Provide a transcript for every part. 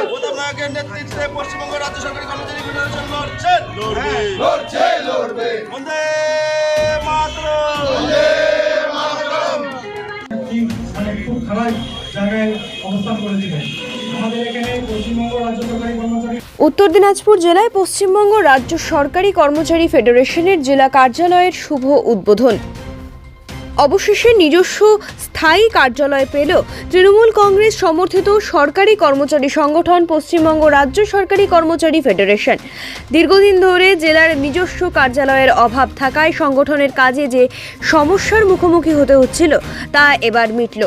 নায়কের নেতৃত্বে পশ্চিমবঙ্গ রাজ্য সরকারি কর্মচারী ফেডারেশন লড়ছেন হ্যাঁ। লড়ছে লড়বে। বন্দে মাতরম। ঠিক মানে খুব খারাপ জায়গায় অবস্থান করে দিলেন। আমাদের এখানে পশ্চিমবঙ্গ রাজ্য সরকারি কর্মচারী উত্তর দিনাজপুর জেলায় পশ্চিমবঙ্গ রাজ্য সরকারি কর্মচারী ফেডারেশনের জেলা কার্যালয়ের শুভ উদ্বোধন। অবশেষে নিজস্ব স্থায়ী কার্যালয় পেল তৃণমূল কংগ্রেস সমর্থিত সরকারি কর্মচারী সংগঠন, পশ্চিমবঙ্গ রাজ্য সরকারি কর্মচারী ফেডারেশন। দীর্ঘদিন ধরে জেলার নিজস্ব কার্যালয়ের অভাব থাকায় সংগঠনের কাজে যে সমস্যার মুখোমুখি হতে হচ্ছিল, তা এবার মিটল।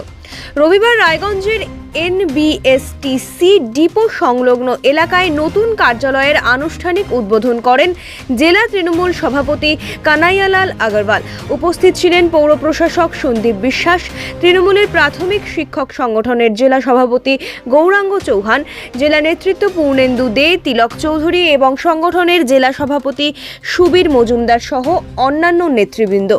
রবিবার রায়গঞ্জের এনবিএসটিসি ডিপো সংলগ্ন এলাকায় নতুন কার্যালয়ের আনুষ্ঠানিক উদ্বোধন করেন জেলা তৃণমূল সভাপতি কানাইয়ালাল আগরওয়াল। উপস্থিত ছিলেন পৌর প্রশাসক সন্দীপ বিশ্বাস, তৃণমূলের প্রাথমিক শিক্ষক সংগঠনের জেলা সভাপতি গৌরাঙ্গ চৌহান, জেলা নেতৃত্ব পূর্ণেন্দু দে, তিলক চৌধুরী এবং সংগঠনের জেলা সভাপতি সুবীর মজুমদার সহ অন্যান্য নেতৃবৃন্দ।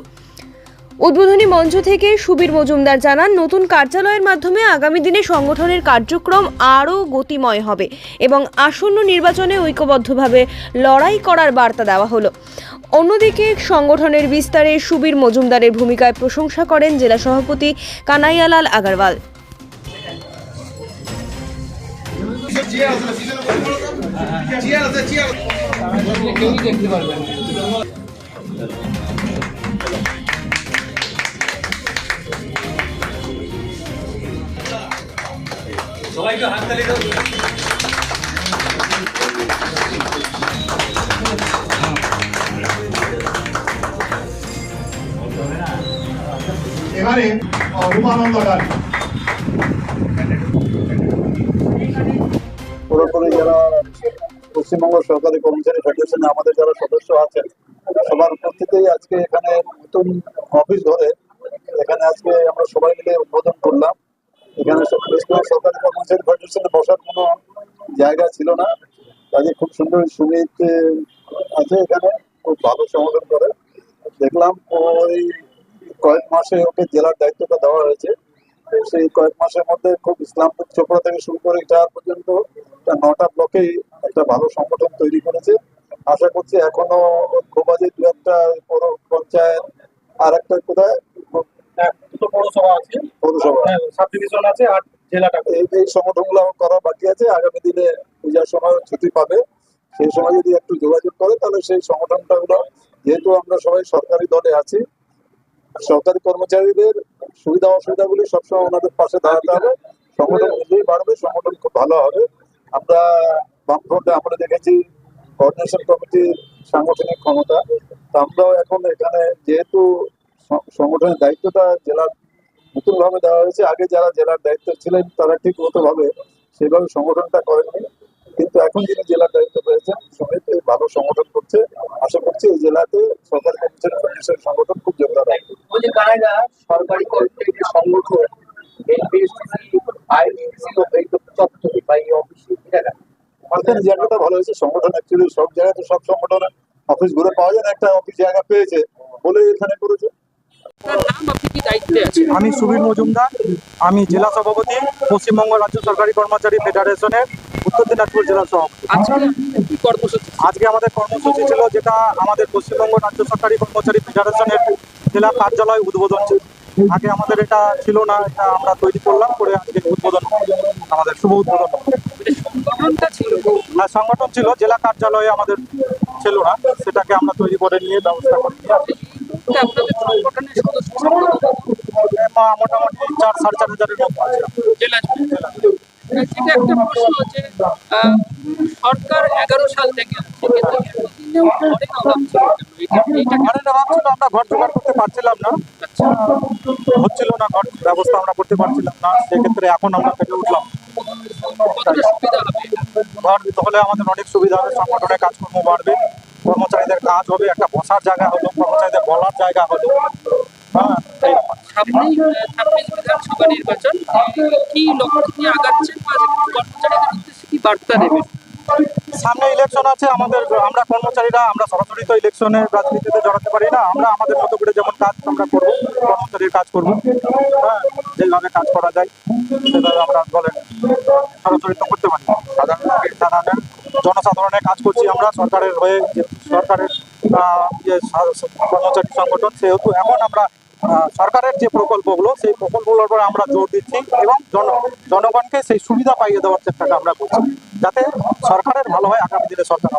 উদ্বোধনী মঞ্চ থেকে সুবীর মজুমদার জানান, নতুন কার্যালয়ের মাধ্যমে আগামী দিনে সংগঠনের কার্যক্রম আরও গতিময় হবে এবং আসন্ন নির্বাচনে ঐক্যবদ্ধভাবে লড়াই করার বার্তা দেওয়া হলো। অন্যদিকে সংগঠনের বিস্তারে সুবীর মজুমদারের ভূমিকায় প্রশংসা করেন জেলা সভাপতি কানাইয়ালাল আগারওয়াল। এবারে রূপানন্দ গাড়ি পুরোপুরি যারা পশ্চিমবঙ্গ সরকারি কর্মচারী ফেডারেশনে আমাদের যারা সদস্য আছেন সবার উপস্থিতেই আজকে এখানে নতুন অফিস ধরে এখানে আজকে আমরা সবাই মিলে উদ্বোধন করলাম। এখানে বসার কোনো জায়গা ছিল না। কাজে খুব সুন্দর সুমিত আছে এখানে, খুব ভালো সমাধান করে। দেখলাম ওই কয়েক মাসে ওকে জেলার দায়িত্বটা দেওয়া হয়েছে। সেই কয়েক মাসের মধ্যে খুব ইসলামপুর চোপড়া থেকে শুরু করে ইটাহার পর্যন্ত নটা ব্লকেই একটা ভালো সংগঠন তৈরি করেছে। আশা করছি এখনও খোবাজে দু একটা পৌর পঞ্চায়েত আর একটা কোথায় দুটো পৌরসভা আছে। পৌরসভা। সাব ডিভিশন আছে আর জেলাটা। এই এই সংগঠনগুলো করা বাকি আছে। আগামী দিনে পূজার সময় ছুটি পাবে। সেই সময় যদি একটু যোগাযোগ করে তাহলে সেই সংগঠনটা গুলো যেহেতু আমরা সবাই সরকারি দলে আছি সরকারি কর্মচারীদের সুবিধা অসুবিধাগুলি সবসময় ওনাদের পাশে দাঁড়াতে হবে। সংগঠন নিজেই বাড়বে সংগঠন খুব ভালো হবে। আমরা বামফ্রন্টে আমরা দেখেছি কোঅর্ডিনেশন কমিটির সাংগঠনিক ক্ষমতা। তো আমরাও এখন এখানে যেহেতু সংগঠনের দায়িত্বটা জেলার নতুন ভাবে দেওয়া হয়েছে। আগে যারা জেলার দায়িত্ব ছিলেন তারা ঠিক মতো ভাবে সেভাবে সংগঠনটা করেননি। কিন্তু এখন যিনি জেলার দায়িত্ব পেয়েছেন সমিত ভালো সংগঠন করছে। আশা করছি এই জেলাতে সরকারি কর্মচারী ফেডারেশন সংগঠন খুব জোরদার সরকারি সংগঠন জায়গাটা ভালো হয়েছে সংগঠন অ্যাকচুয়ালি সব জায়গায় তো সব সংগঠন অফিস ঘুরে পাওয়া যায় না একটা অফিস জায়গা পেয়েছে বলে এখানে করেছে। আমি সুবীর মজুমদার আমি জেলা সভাপতি পশ্চিমবঙ্গ রাজ্য সরকারি কর্মচারী ফেডারেশনের উত্তর দিনাজপুর জেলা সভাপতি। আজকে আমাদের কর্মসূচি ছিল যেটা আমাদের পশ্চিমবঙ্গ রাজ্য সরকারি কর্মচারী ফেডারেশনের জেলা কার্যালয় উদ্বোধন ছিল। আগে আমাদের এটা ছিল না এটা আমরা তৈরি করলাম করে আজকে উদ্বোধন আমাদের শুভ উদ্বোধন না সংগঠন ছিল জেলা কার্যালয়ে আমাদের ছিল না সেটাকে আমরা তৈরি করে নিয়ে ব্যবস্থা করে মোটামুটি চার সাড়ে চার হাজারের মতো ঘর জোগাড় করতে পারছিলাম না হচ্ছিল না ঘর ব্যবস্থা আমরা করতে পারছিলাম না সেক্ষেত্রে এখন আমরা পেরে উঠলাম ঘর তাহলে আমাদের অনেক সুবিধা হবে সংগঠনের কাজকর্ম বাড়বে কর্মচারীদের কাজ হবে একটা বসার জায়গা হলো কর্মচারীদের বলার জায়গা হলো সামনে ইলেকশন আছে, আমাদের আমরা কর্মচারীরা, আমরা সরাসরি তো ইলেকশনের রাজনীতিতে জড়াতে পারি না, আমরা আমাদের মতো করে যেমন কাজ আমরা করব, কর্মচারীর কাজ করব হ্যাঁ যেভাবে কাজ করা যায়, সেভাবে আমরা বলেন সরাসরি তো করতে পারি সাধারণ জনসাধারণের কাজ করছি আমরা, সরকারের হয়ে সরকারের যে কর্মচারী সংগঠন, সেহেতু এখন আমরা সরকারের যে প্রকল্পগুলো, সেই প্রকল্পগুলোর উপরে আমরা জোর দিচ্ছি এবং জন জনগণকে সেই সুবিধা পাইয়ে দেওয়ার চেষ্টাটা আমরা করছি, যাতে সরকারের ভালো হয় আগামী দিনে সরকার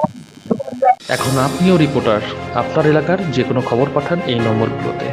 এখন আপনিও রিপোর্টার আপনার এলাকার যে কোনো খবর পাঠান এই নম্বরগুলোতে।